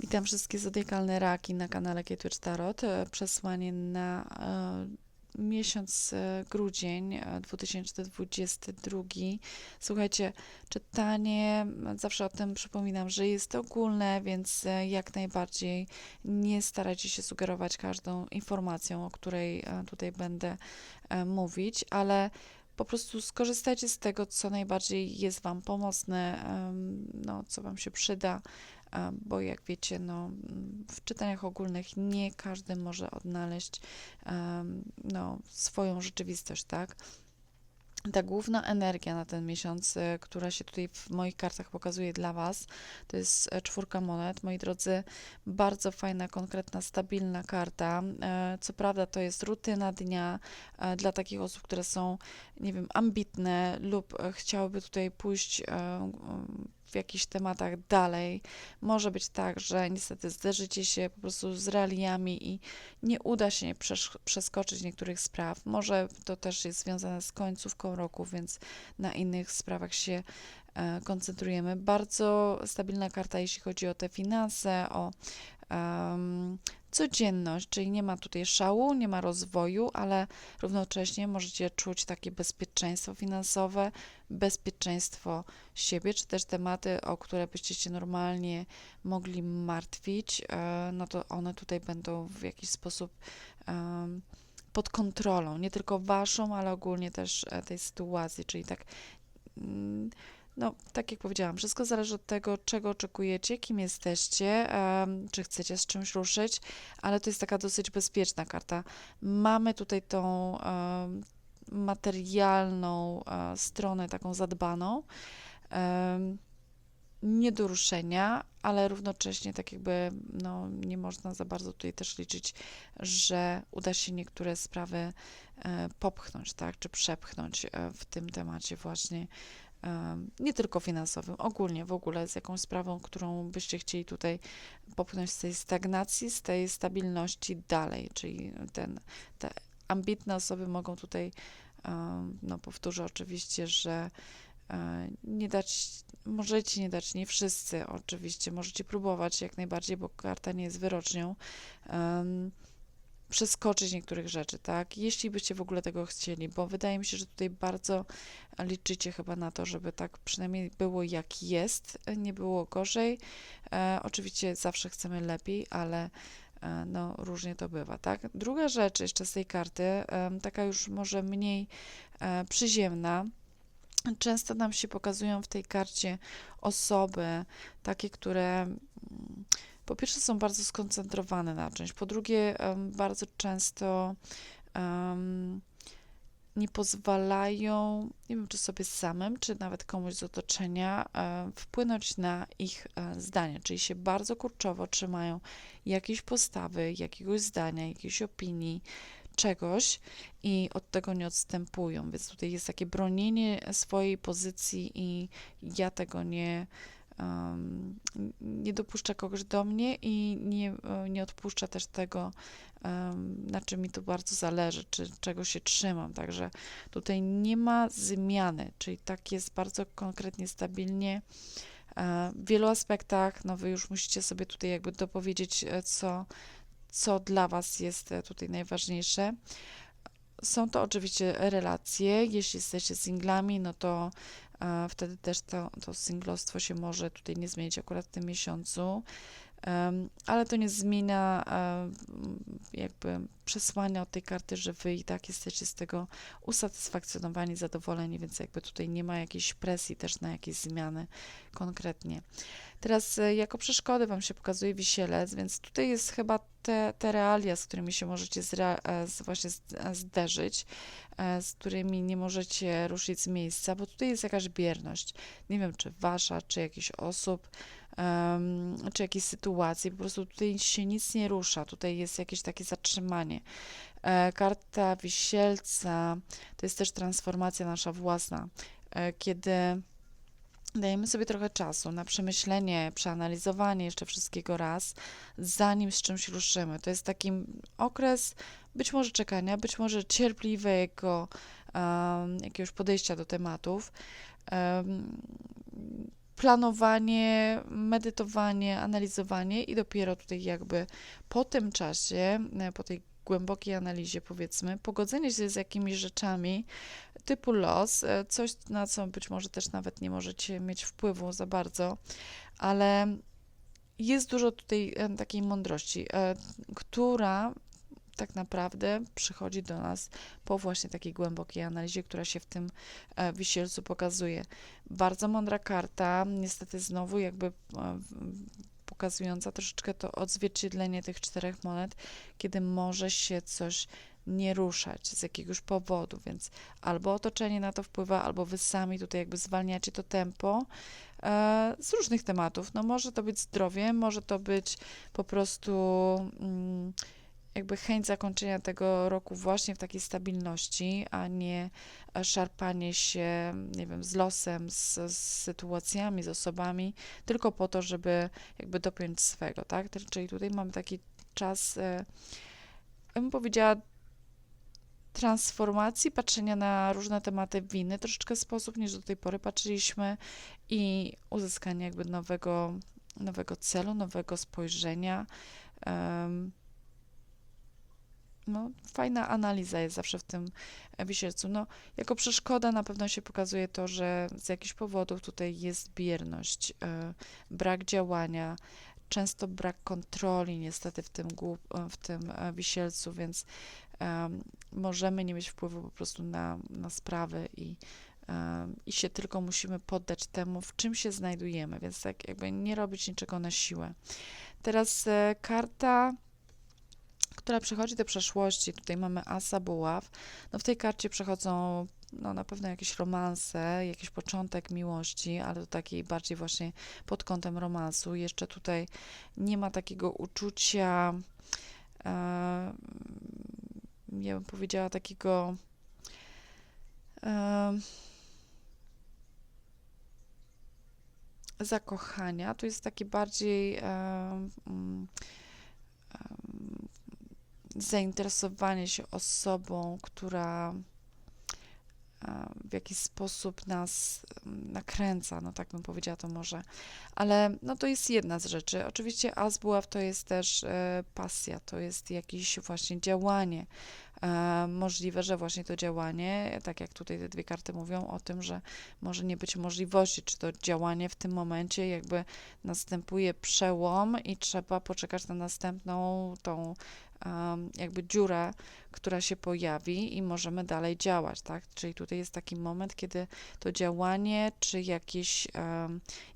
Witam wszystkie zodiakalne raki na kanale Kietwitch Tarot. E, Przesłanie na e, miesiąc e, grudzień e, 2022. Słuchajcie, czytanie, zawsze o tym przypominam, że jest ogólne, więc e, jak najbardziej nie starajcie się sugerować każdą informacją, o której e, tutaj będę e, mówić, ale po prostu skorzystajcie z tego, co najbardziej jest Wam pomocne, no, co Wam się przyda bo jak wiecie, no, w czytaniach ogólnych nie każdy może odnaleźć no, swoją rzeczywistość, tak? Ta główna energia na ten miesiąc, e, która się tutaj w moich kartach pokazuje dla Was, to jest e, czwórka monet. Moi drodzy, bardzo fajna, konkretna, stabilna karta. E, Co prawda to jest rutyna dnia dla takich osób, które są, nie wiem, ambitne lub chciałyby tutaj pójść w jakichś tematach dalej. Może być tak, że niestety zderzycie się po prostu z realiami i nie uda się przeskoczyć niektórych spraw. Może to też jest związane z końcówką roku, więc na innych sprawach się e, koncentrujemy. Bardzo stabilna karta, jeśli chodzi o te finanse, o codzienność, czyli nie ma tutaj szału, nie ma rozwoju, ale równocześnie możecie czuć takie bezpieczeństwo finansowe, bezpieczeństwo siebie, czy też tematy, o które byście się normalnie mogli martwić, e, no to one tutaj będą w jakiś sposób pod kontrolą, nie tylko waszą, ale ogólnie też e, tej sytuacji, czyli tak, mm, no, tak jak powiedziałam, wszystko zależy od tego, czego oczekujecie, kim jesteście, czy chcecie z czymś ruszyć, ale to jest taka dosyć bezpieczna karta. Mamy tutaj tą materialną e, stronę, taką zadbaną, nie do ruszenia, ale równocześnie tak jakby no, nie można za bardzo tutaj też liczyć, że uda się niektóre sprawy e, popchnąć, tak, czy przepchnąć e, w tym temacie właśnie nie tylko finansowym, ogólnie w ogóle z jakąś sprawą, którą byście chcieli tutaj popchnąć z tej stagnacji, z tej stabilności dalej, czyli ten, te ambitne osoby mogą tutaj, no powtórzę oczywiście, że e, nie dać, możecie nie dać, nie wszyscy oczywiście, możecie próbować jak najbardziej, bo karta nie jest wyrocznią, em, przeskoczyć niektórych rzeczy, tak? Jeśli byście w ogóle tego chcieli, bo wydaje mi się, że tutaj bardzo liczycie chyba na to, żeby tak przynajmniej było jak jest, nie było gorzej. E, oczywiście zawsze chcemy lepiej, ale e, no różnie to bywa, tak? Druga rzecz jeszcze z tej karty, em, taka już może mniej e, przyziemna, Często nam się pokazują w tej karcie osoby, takie, które mm, po pierwsze są bardzo skoncentrowane na czymś, po drugie bardzo często em, nie pozwalają, nie wiem czy sobie samym, czy nawet komuś z otoczenia e, wpłynąć na ich e, zdanie, czyli się bardzo kurczowo trzymają jakiejś postawy, jakiegoś zdania, jakiejś opinii, czegoś i od tego nie odstępują. Więc tutaj jest takie bronienie swojej pozycji i ja tego nie, um, nie dopuszcza kogoś do mnie i nie, e, nie odpuszcza też tego, na czym mi tu bardzo zależy, czy czego się trzymam. Także tutaj nie ma zmiany, czyli tak jest bardzo konkretnie, stabilnie. E, W wielu aspektach, no wy już musicie sobie tutaj jakby dopowiedzieć, e, co, co dla Was jest tutaj najważniejsze. Są to oczywiście relacje. Jeśli jesteście singlami, no to e, wtedy też to, to singlostwo się może tutaj nie zmienić akurat w tym miesiącu. Ale to nie zmienia jakby przesłania od tej karty, że Wy i tak jesteście z tego usatysfakcjonowani, zadowoleni, więc jakby tutaj nie ma jakiejś presji też na jakieś zmiany konkretnie. Teraz e, jako przeszkody Wam się pokazuje wisielec, więc tutaj jest chyba te, te realia, z którymi się możecie zra, e, z, właśnie e, zderzyć, z którymi nie możecie ruszyć z miejsca, bo tutaj jest jakaś bierność. Nie wiem, czy Wasza, czy jakichś osób, czy jakiejś sytuacji, po prostu tutaj się nic nie rusza, tutaj jest jakieś takie zatrzymanie. E, karta wisielca to jest też transformacja nasza własna, e, kiedy dajemy sobie trochę czasu na przemyślenie, przeanalizowanie jeszcze wszystkiego raz, zanim z czymś ruszymy. To jest taki okres być może czekania, być może cierpliwego um, jakiegoś podejścia do tematów. Um, planowanie, medytowanie, analizowanie i dopiero tutaj jakby po tym czasie, e, po tej głębokiej analizie, powiedzmy, pogodzenie się z jakimiś rzeczami typu los, e, coś na co być może też nawet nie możecie mieć wpływu za bardzo, ale jest dużo tutaj e, takiej mądrości, która tak naprawdę przychodzi do nas po właśnie takiej głębokiej analizie, która się w tym wisielcu pokazuje. Bardzo mądra karta, niestety znowu jakby pokazująca troszeczkę to odzwierciedlenie tych czterech monet, kiedy może się coś nie ruszać z jakiegoś powodu, więc albo otoczenie na to wpływa, albo wy sami tutaj jakby zwalniacie to tempo e, z różnych tematów. No może to być zdrowie, może to być po prostu mm, jakby chęć zakończenia tego roku właśnie w takiej stabilności, a nie szarpanie się, nie wiem, z losem, z, z sytuacjami, z osobami, tylko po to, żeby jakby dopiąć swego, tak? Czyli tutaj mamy taki czas, e, ja bym powiedziała, transformacji, patrzenia na różne tematy w inny troszeczkę sposób niż do tej pory patrzyliśmy i uzyskania jakby nowego, nowego celu, nowego spojrzenia. Um, no, fajna analiza jest zawsze w tym wisielcu. No, jako przeszkoda na pewno się pokazuje to, że z jakichś powodów tutaj jest bierność, e, brak działania, często brak kontroli niestety w tym, w tym e, wisielcu, więc możemy nie mieć wpływu po prostu na, na sprawy i, i się tylko musimy poddać temu, w czym się znajdujemy, więc tak jakby nie robić niczego na siłę. Teraz e, karta która przechodzi do przeszłości. Tutaj mamy Asa Buław. No w tej karcie przechodzą no, na pewno jakieś romanse, jakiś początek miłości, ale to takiej bardziej właśnie pod kątem romansu. Jeszcze tutaj nie ma takiego uczucia, e, ja bym powiedziała, takiego. E, zakochania. Tu jest taki bardziej e, zainteresowanie się osobą, która w jakiś sposób nas nakręca, no tak bym powiedziała to może. Ale no to jest jedna z rzeczy. Oczywiście Azbuław to jest też e, pasja, to jest jakieś właśnie działanie. E, możliwe, że właśnie to działanie, tak jak tutaj te dwie karty mówią o tym, że może nie być możliwości, czy to działanie w tym momencie jakby następuje przełom i trzeba poczekać na następną tą jakby dziurę, która się pojawi i możemy dalej działać, tak? Czyli tutaj jest taki moment, kiedy to działanie, czy jakieś,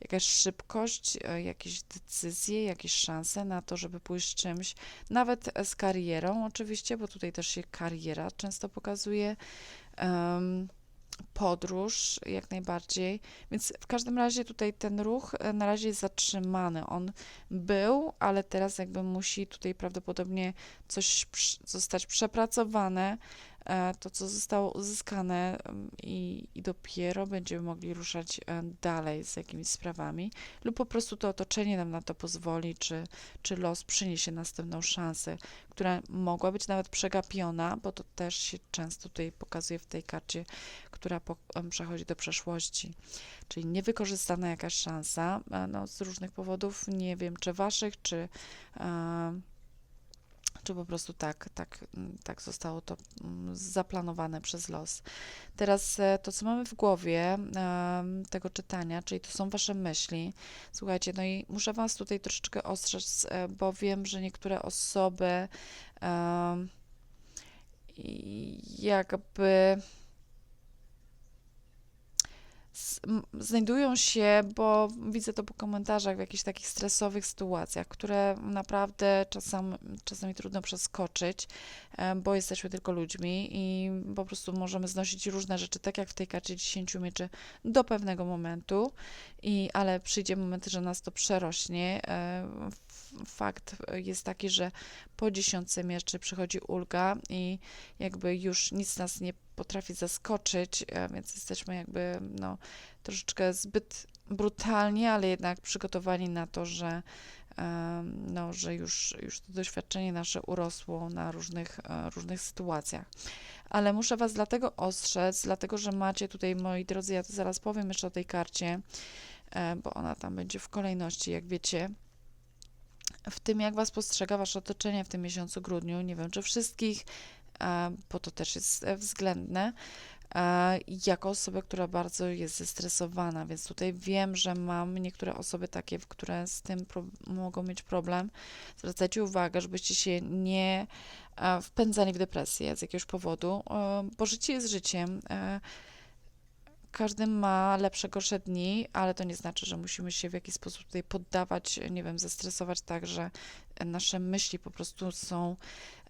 jakaś szybkość, e, jakieś decyzje, jakieś szanse na to, żeby pójść czymś, nawet z karierą oczywiście, bo tutaj też się kariera często pokazuje, podróż jak najbardziej. Więc w każdym razie tutaj ten ruch e, na razie jest zatrzymany. On był, ale teraz jakby musi tutaj prawdopodobnie coś zostać przepracowane, to, co zostało uzyskane i, i dopiero będziemy mogli ruszać e, dalej z jakimiś sprawami, lub po prostu to otoczenie nam na to pozwoli, czy, czy los przyniesie następną szansę, która mogła być nawet przegapiona, bo to też się często tutaj pokazuje w tej karcie, która po, przechodzi do przeszłości. Czyli niewykorzystana jakaś szansa, e, no, z różnych powodów, nie wiem, czy waszych, czy czy po prostu tak, tak, mm, tak zostało to mm, zaplanowane przez los. Teraz e, to, co mamy w głowie tego czytania, czyli to są Wasze myśli. Słuchajcie, no i muszę Was tutaj troszeczkę ostrzec, e, bo wiem, że niektóre osoby jakby znajdują się, bo widzę to po komentarzach, w jakichś takich stresowych sytuacjach, które naprawdę czasami, czasami trudno przeskoczyć, e, bo jesteśmy tylko ludźmi i po prostu możemy znosić różne rzeczy, tak jak w tej karcie 10 mieczy, do pewnego momentu, i, ale przyjdzie moment, że nas to przerośnie. E, fakt jest taki, że po dziesiątce mieczy przychodzi ulga i jakby już nic nas nie potrafi zaskoczyć, e, więc jesteśmy jakby no, troszeczkę zbyt brutalnie, ale jednak przygotowani na to, że, no, że już, już to doświadczenie nasze urosło na różnych, e, różnych sytuacjach. Ale muszę Was dlatego ostrzec, dlatego że macie tutaj, moi drodzy, ja to zaraz powiem jeszcze o tej karcie, e, bo ona tam będzie w kolejności, jak wiecie. W tym, jak Was postrzega Wasze otoczenie w tym miesiącu grudniu, nie wiem, czy wszystkich, bo to też jest e, względne, e, jako osobę, która bardzo jest zestresowana, więc tutaj wiem, że mam niektóre osoby takie, które z tym mogą mieć problem. Zwracajcie uwagę, żebyście się nie wpędzali w depresję z jakiegoś powodu, bo życie jest życiem każdy ma lepsze, gorsze dni, ale to nie znaczy, że musimy się w jakiś sposób tutaj poddawać, nie wiem, zestresować tak, że nasze myśli po prostu są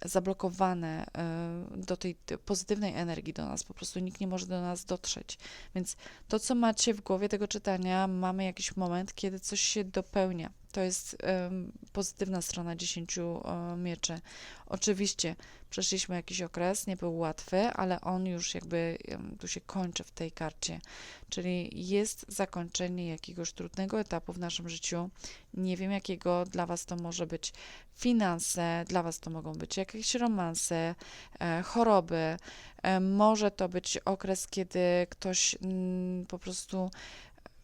zablokowane e, do tej pozytywnej energii do nas, po prostu nikt nie może do nas dotrzeć. Więc to, co macie w głowie tego czytania, mamy jakiś moment, kiedy coś się dopełnia. To jest um, pozytywna strona dziesięciu um, mieczy. Oczywiście przeszliśmy jakiś okres, nie był łatwy, ale on już jakby um, tu się kończy w tej karcie. Czyli jest zakończenie jakiegoś trudnego etapu w naszym życiu. Nie wiem, jakiego dla Was to może być finanse, dla Was to mogą być jakieś romanse, e, choroby. E, może to być okres, kiedy ktoś mm, po prostu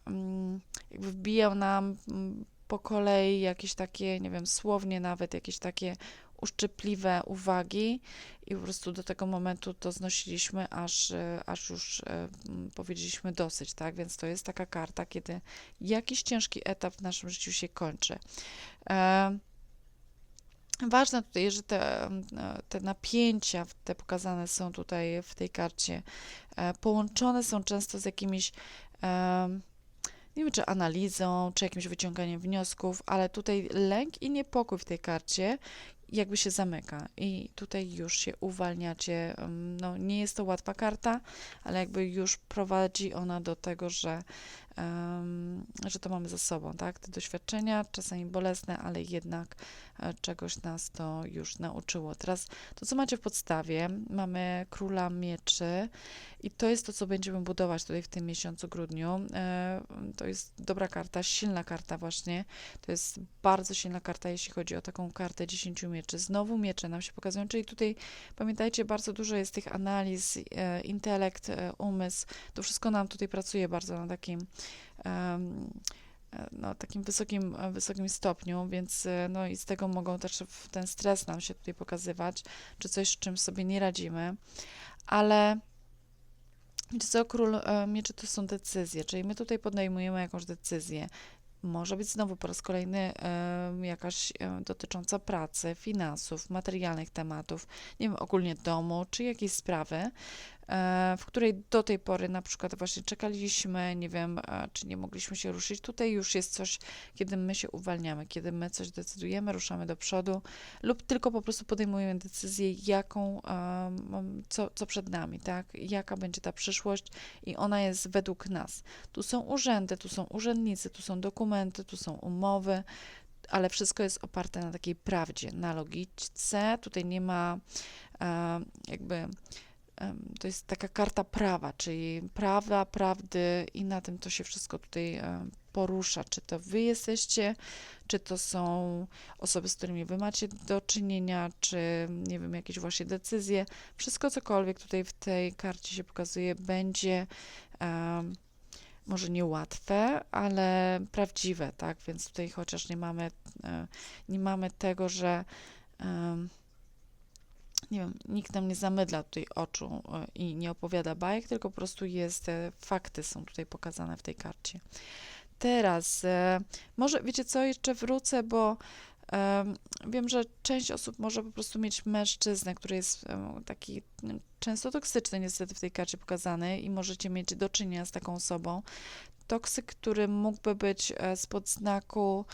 mm, jakby wbijał nam mm, po kolei jakieś takie, nie wiem, słownie nawet jakieś takie uszczypliwe uwagi i po prostu do tego momentu to znosiliśmy, aż, e, aż już e, powiedzieliśmy dosyć, tak? Więc to jest taka karta, kiedy jakiś ciężki etap w naszym życiu się kończy. E, ważne tutaj, że te, te napięcia, te pokazane są tutaj w tej karcie, połączone są często z jakimiś nie wiem, czy analizą, czy jakimś wyciąganiem wniosków, ale tutaj lęk i niepokój w tej karcie jakby się zamyka i tutaj już się uwalniacie. No, nie jest to łatwa karta, ale jakby już prowadzi ona do tego, że że to mamy za sobą, tak? Te doświadczenia, czasami bolesne, ale jednak e, czegoś nas to już nauczyło. Teraz to, co macie w podstawie, mamy króla mieczy i to jest to, co będziemy budować tutaj w tym miesiącu grudniu. E, to jest dobra karta, silna karta właśnie. To jest bardzo silna karta, jeśli chodzi o taką kartę 10 mieczy. Znowu miecze nam się pokazują, czyli tutaj pamiętajcie, bardzo dużo jest tych analiz, e, intelekt, umysł. To wszystko nam tutaj pracuje bardzo na takim no, takim wysokim, wysokim stopniu, więc e, no i z tego mogą też ten stres nam się tutaj pokazywać, czy coś, z czym sobie nie radzimy, ale wiecie co, król e, mieczy to są decyzje, czyli my tutaj podejmujemy jakąś decyzję, może być znowu po raz kolejny jakaś dotycząca pracy, finansów, materialnych tematów, nie wiem, ogólnie domu, czy jakiejś sprawy, E, w której do tej pory na przykład właśnie czekaliśmy, nie wiem, e, czy nie mogliśmy się ruszyć. Tutaj już jest coś, kiedy my się uwalniamy, kiedy my coś decydujemy, ruszamy do przodu lub tylko po prostu podejmujemy decyzję, jaką, co, co przed nami, tak? Jaka będzie ta przyszłość i ona jest według nas. Tu są urzędy, tu są urzędnicy, tu są dokumenty, tu są umowy, ale wszystko jest oparte na takiej prawdzie, na logice. Tutaj nie ma e, jakby to jest taka karta prawa, czyli prawa, prawdy i na tym to się wszystko tutaj porusza. Czy to wy jesteście, czy to są osoby, z którymi wy macie do czynienia, czy nie wiem, jakieś właśnie decyzje. Wszystko cokolwiek tutaj w tej karcie się pokazuje, będzie um, może niełatwe, ale prawdziwe, tak? Więc tutaj chociaż nie mamy, e, nie mamy tego, że um, nie wiem, nikt nam nie zamydla tutaj oczu e, i nie opowiada bajek, tylko po prostu jest, e, fakty są tutaj pokazane w tej karcie. Teraz, e, może wiecie co, jeszcze wrócę, bo wiem, że część osób może po prostu mieć mężczyznę, który jest taki często toksyczny niestety w tej karcie pokazany i możecie mieć do czynienia z taką osobą. Toksyk, który mógłby być spod znaku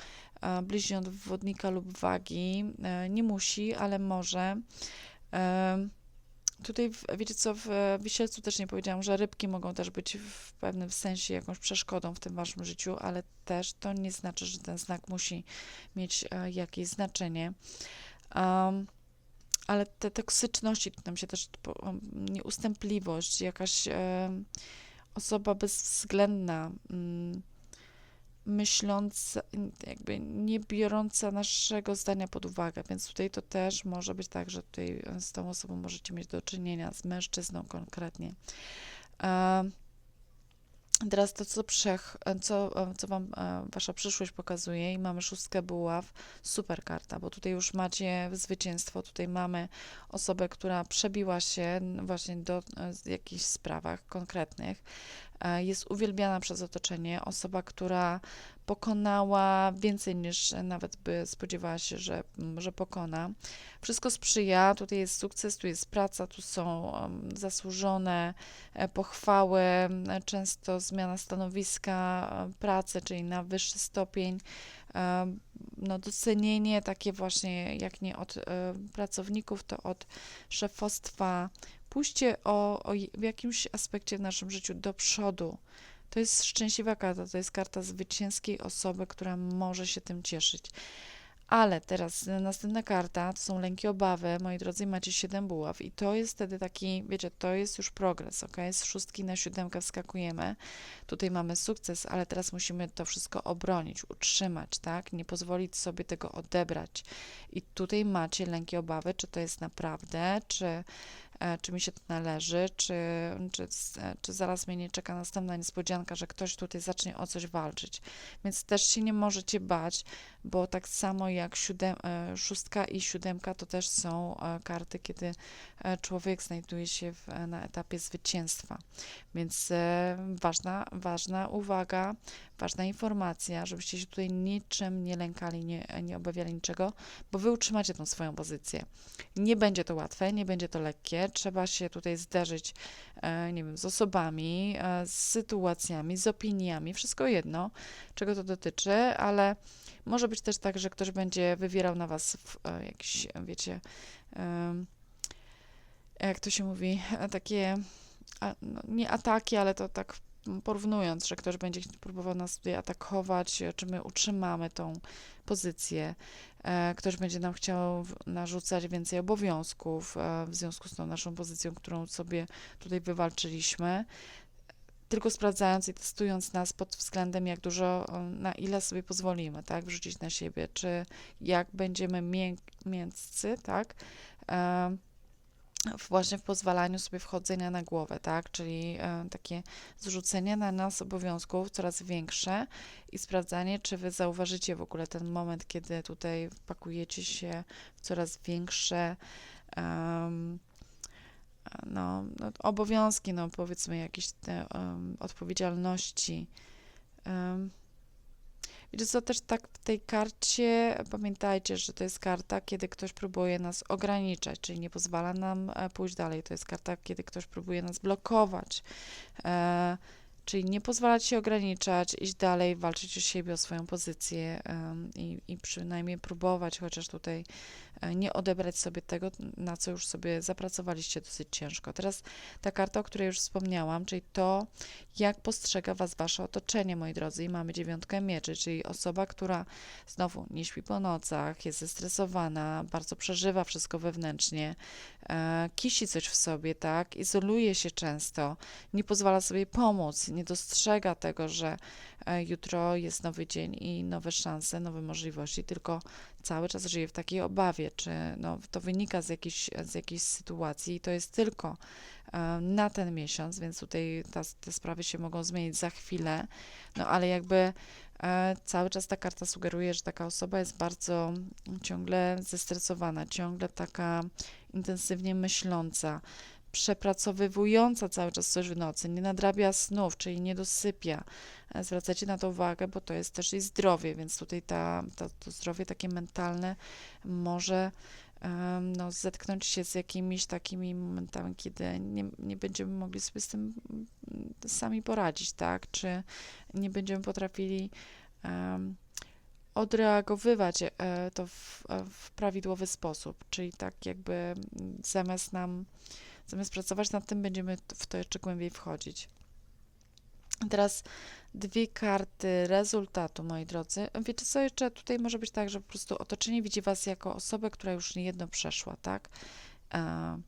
bliźniąt wodnika lub wagi, nie musi, ale może. Tutaj, wiecie co, w Wisielcu też nie powiedziałam, że rybki mogą też być w pewnym sensie jakąś przeszkodą w tym waszym życiu, ale też to nie znaczy, że ten znak musi mieć e, jakieś znaczenie. Um, ale te toksyczności, tam się też nieustępliwość, jakaś osoba bezwzględna, mm, myśląc, jakby nie biorąca naszego zdania pod uwagę, więc tutaj to też może być tak, że tutaj z tą osobą możecie mieć do czynienia, z mężczyzną konkretnie. Teraz to, co, przech, co, e, co Wam e, Wasza przyszłość pokazuje i mamy szóstkę buław, super karta, bo tutaj już macie zwycięstwo, tutaj mamy osobę, która przebiła się właśnie do e, jakichś sprawach konkretnych, jest uwielbiana przez otoczenie, osoba, która pokonała więcej niż nawet by spodziewała się, że, że pokona. Wszystko sprzyja, tutaj jest sukces, tu jest praca, tu są zasłużone e, pochwały, często zmiana stanowiska e, pracy, czyli na wyższy stopień, no docenienie takie właśnie, jak nie od e, pracowników, to od szefostwa. Pójście o, o jakimś aspekcie w naszym życiu do przodu, to jest szczęśliwa karta, to jest karta zwycięskiej osoby, która może się tym cieszyć. Ale teraz następna karta to są lęki, obawy. Moi drodzy, macie 7 buław i to jest wtedy taki, wiecie, to jest już progres, ok? Z szóstki na siódemkę wskakujemy. Tutaj mamy sukces, ale teraz musimy to wszystko obronić, utrzymać, tak? Nie pozwolić sobie tego odebrać. I tutaj macie lęki, obawy, czy to jest naprawdę, czy czy mi się to należy, czy, czy, e, czy zaraz mnie nie czeka następna niespodzianka, że ktoś tutaj zacznie o coś walczyć. Więc też się nie możecie bać, bo tak samo jak siódem, e, szóstka i siódemka to też są karty, kiedy człowiek znajduje się w, na etapie zwycięstwa. Więc ważna, ważna uwaga, ważna informacja, żebyście się tutaj niczym nie lękali, nie, nie obawiali niczego, bo wy utrzymacie tą swoją pozycję. Nie będzie to łatwe, nie będzie to lekkie, trzeba się tutaj zderzyć, e, nie wiem, z osobami, e, z sytuacjami, z opiniami, wszystko jedno, czego to dotyczy, ale może być też tak, że ktoś będzie wywierał na was e, jakieś, wiecie, jak to się mówi, takie no, nie ataki, ale to tak porównując, że ktoś będzie próbował nas tutaj atakować, czy my utrzymamy tą pozycję, e, ktoś będzie nam chciał narzucać więcej obowiązków e, w związku z tą naszą pozycją, którą sobie tutaj wywalczyliśmy, tylko sprawdzając i testując nas pod względem, jak dużo, na ile sobie pozwolimy, tak, wrzucić na siebie, czy jak będziemy miękcy, tak, e, właśnie w pozwalaniu sobie wchodzenia na głowę, tak? Czyli e, takie zrzucenie na nas obowiązków coraz większe i sprawdzanie, czy wy zauważycie w ogóle ten moment, kiedy tutaj pakujecie się w coraz większe um, no, no, obowiązki, no powiedzmy jakieś te um, odpowiedzialności. Um, Wiecie co, też tak w tej karcie, pamiętajcie, że to jest karta, kiedy ktoś próbuje nas ograniczać, czyli nie pozwala nam e, pójść dalej. To jest karta, kiedy ktoś próbuje nas blokować. E, czyli nie pozwalać się ograniczać, iść dalej, walczyć o siebie, o swoją pozycję i, i przynajmniej próbować, chociaż tutaj E, nie odebrać sobie tego, na co już sobie zapracowaliście dosyć ciężko. Teraz ta karta, o której już wspomniałam, czyli to, jak postrzega Was Wasze otoczenie, moi drodzy. I mamy dziewiątkę mieczy, czyli osoba, która znowu nie śpi po nocach, jest zestresowana, bardzo przeżywa wszystko wewnętrznie, e, kisi coś w sobie, tak, izoluje się często, nie pozwala sobie pomóc, nie dostrzega tego, że e, jutro jest nowy dzień i nowe szanse, nowe możliwości, tylko cały czas żyje w takiej obawie, czy no, to wynika z jakiejś, z jakiejś sytuacji i to jest tylko e, na ten miesiąc, więc tutaj ta, te sprawy się mogą zmienić za chwilę, no ale jakby e, cały czas ta karta sugeruje, że taka osoba jest bardzo ciągle zestresowana, ciągle taka intensywnie myśląca, przepracowywująca cały czas coś w nocy, nie nadrabia snów, czyli nie dosypia. E, zwracajcie na to uwagę, bo to jest też i zdrowie, więc tutaj ta, ta, to zdrowie takie mentalne może no, zetknąć się z jakimiś takimi momentami, kiedy nie, nie będziemy mogli sobie z tym mm, sami poradzić, tak? Czy nie będziemy potrafili um, odreagowywać e, to w, w prawidłowy sposób, czyli tak jakby mm, zamiast nam Zamiast pracować nad tym, będziemy w to jeszcze głębiej wchodzić. Teraz dwie karty rezultatu, moi drodzy. Wiecie co, jeszcze tutaj może być tak, że po prostu otoczenie widzi Was jako osobę, która już niejedno przeszła, tak? E,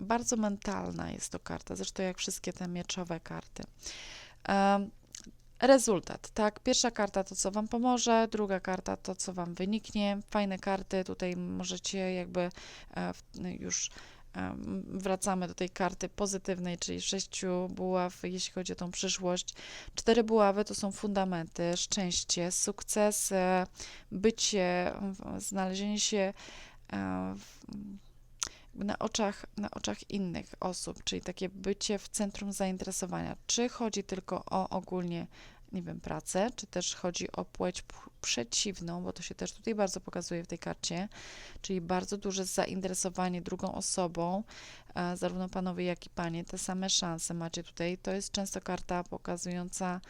bardzo mentalna jest to karta, zresztą jak wszystkie te mieczowe karty. E, rezultat, tak? Pierwsza karta to, co Wam pomoże, druga karta to, co Wam wyniknie. Fajne karty, tutaj możecie jakby e, już em, wracamy do tej karty pozytywnej, czyli sześciu buław, jeśli chodzi o tą przyszłość. Cztery buławy to są fundamenty, szczęście, sukces, e, bycie, znalezienie się e, w, na oczach, na oczach innych osób, czyli takie bycie w centrum zainteresowania. Czy chodzi tylko o ogólnie, nie wiem, pracę, czy też chodzi o płeć przeciwną, bo to się też tutaj bardzo pokazuje w tej karcie, czyli bardzo duże zainteresowanie drugą osobą, e, zarówno panowie, jak i panie, te same szanse macie tutaj. To jest często karta pokazująca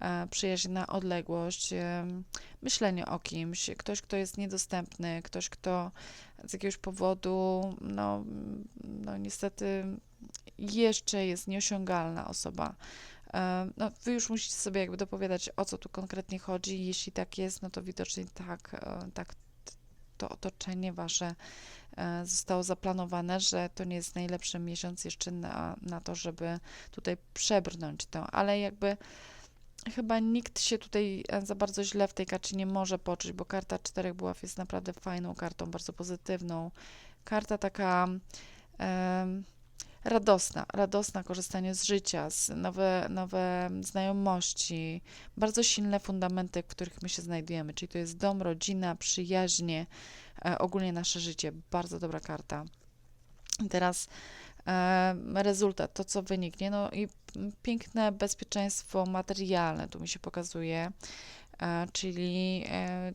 e, przyjaźń na odległość, em, myślenie o kimś, ktoś, kto jest niedostępny, ktoś, kto z jakiegoś powodu, no, no niestety jeszcze jest nieosiągalna osoba. E, No, wy już musicie sobie jakby dopowiadać, o co tu konkretnie chodzi. Jeśli tak jest, no to widocznie tak, e, tak to otoczenie wasze e, zostało zaplanowane, że to nie jest najlepszy miesiąc jeszcze na, na to, żeby tutaj przebrnąć to, ale jakby chyba nikt się tutaj za bardzo źle w tej karcie nie może poczuć, bo karta czterech buław jest naprawdę fajną kartą, bardzo pozytywną. Karta taka em, radosna, radosna korzystanie z życia, z nowe, nowe znajomości, bardzo silne fundamenty, w których my się znajdujemy, czyli to jest dom, rodzina, przyjaźnie, e, ogólnie nasze życie. Bardzo dobra karta. Teraz e, rezultat, to co wyniknie, no i piękne bezpieczeństwo materialne tu mi się pokazuje, e, czyli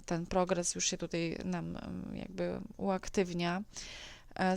ten progres już się tutaj nam jakby uaktywnia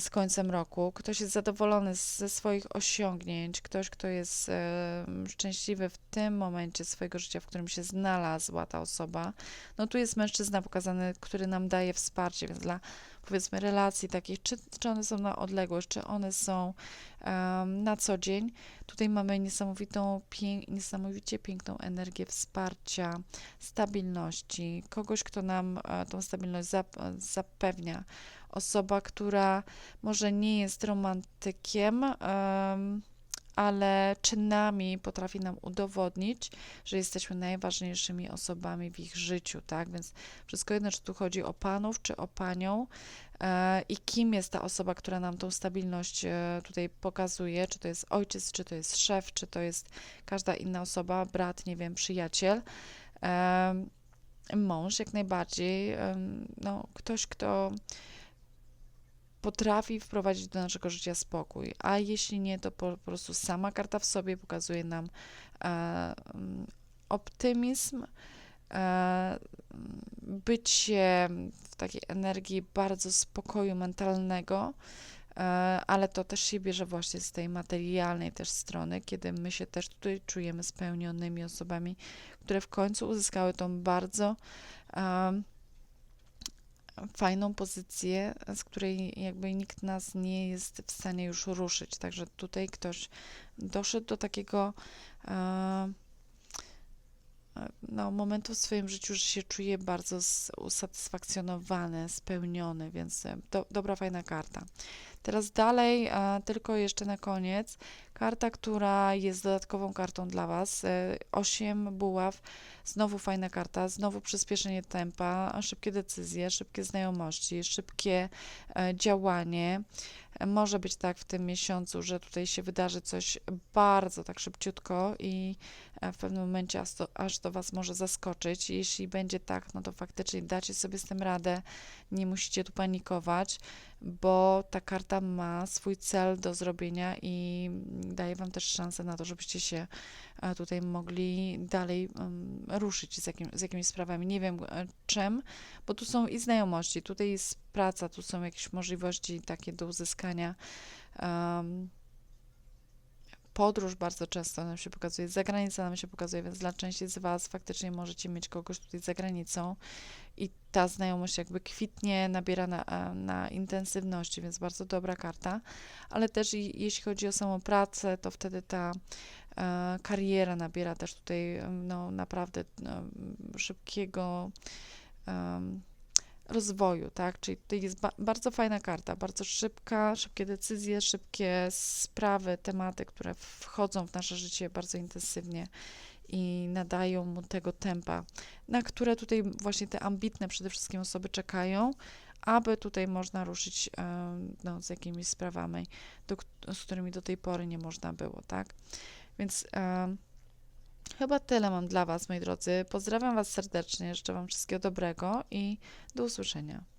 z końcem roku. Ktoś jest zadowolony ze swoich osiągnięć, ktoś, kto jest e, szczęśliwy w tym momencie swojego życia, w którym się znalazła ta osoba. No tu jest mężczyzna pokazany, który nam daje wsparcie, więc dla powiedzmy relacji takich, czy, czy one są na odległość, czy one są em, na co dzień. Tutaj mamy niesamowitą, pięk, niesamowicie piękną energię wsparcia, stabilności, kogoś, kto nam e, tą stabilność zap, zapewnia. Osoba, która może nie jest romantykiem, em, ale czynami potrafi nam udowodnić, że jesteśmy najważniejszymi osobami w ich życiu, tak? Więc wszystko jedno, czy tu chodzi o panów, czy o panią e, i kim jest ta osoba, która nam tą stabilność e, tutaj pokazuje, czy to jest ojciec, czy to jest szef, czy to jest każda inna osoba, brat, nie wiem, przyjaciel. Em, mąż jak najbardziej, em, no, ktoś, kto potrafi wprowadzić do naszego życia spokój, a jeśli nie, to po, po prostu sama karta w sobie pokazuje nam e, mm, optymizm, e, bycie w takiej energii bardzo spokoju mentalnego, e, ale to też się bierze właśnie z tej materialnej też strony, kiedy my się też tutaj czujemy spełnionymi osobami, które w końcu uzyskały tą bardzo e, fajną pozycję, z której jakby nikt nas nie jest w stanie już ruszyć. Także tutaj ktoś doszedł do takiego e, no, momentu w swoim życiu, że się czuje bardzo usatysfakcjonowany, spełniony, więc e, do, dobra, fajna karta. Teraz dalej, e, tylko jeszcze na koniec, karta, która jest dodatkową kartą dla Was. E, osiem buław, znowu fajna karta, znowu przyspieszenie tempa, szybkie decyzje, szybkie znajomości, szybkie e, działanie. E, Może być tak w tym miesiącu, że tutaj się wydarzy coś bardzo tak szybciutko i e, w pewnym momencie aż to, aż to Was może zaskoczyć. Jeśli będzie tak, no to faktycznie dacie sobie z tym radę, nie musicie tu panikować, bo ta karta ma swój cel do zrobienia i daje Wam też szansę na to, żebyście się e, tutaj mogli dalej em, ruszyć z, jakim, z jakimiś sprawami. Nie wiem e, czym, bo tu są i znajomości, tutaj jest praca, tu są jakieś możliwości takie do uzyskania. em, podróż bardzo często nam się pokazuje, zagranica nam się pokazuje, więc dla części z Was faktycznie możecie mieć kogoś tutaj za granicą i ta znajomość jakby kwitnie, nabiera na, e, na intensywności, więc bardzo dobra karta, ale też i, jeśli chodzi o samą pracę, to wtedy ta e, kariera nabiera też tutaj no, naprawdę em, szybkiego rozwoju, tak? Czyli tutaj jest ba bardzo fajna karta, bardzo szybka, szybkie decyzje, szybkie sprawy, tematy, które wchodzą w nasze życie bardzo intensywnie i nadają mu tego tempa, na które tutaj właśnie te ambitne przede wszystkim osoby czekają, aby tutaj można ruszyć e, no, z jakimiś sprawami, do, z którymi do tej pory nie można było, tak? Więc e, chyba tyle mam dla Was, moi drodzy. Pozdrawiam Was serdecznie, życzę Wam wszystkiego dobrego i do usłyszenia.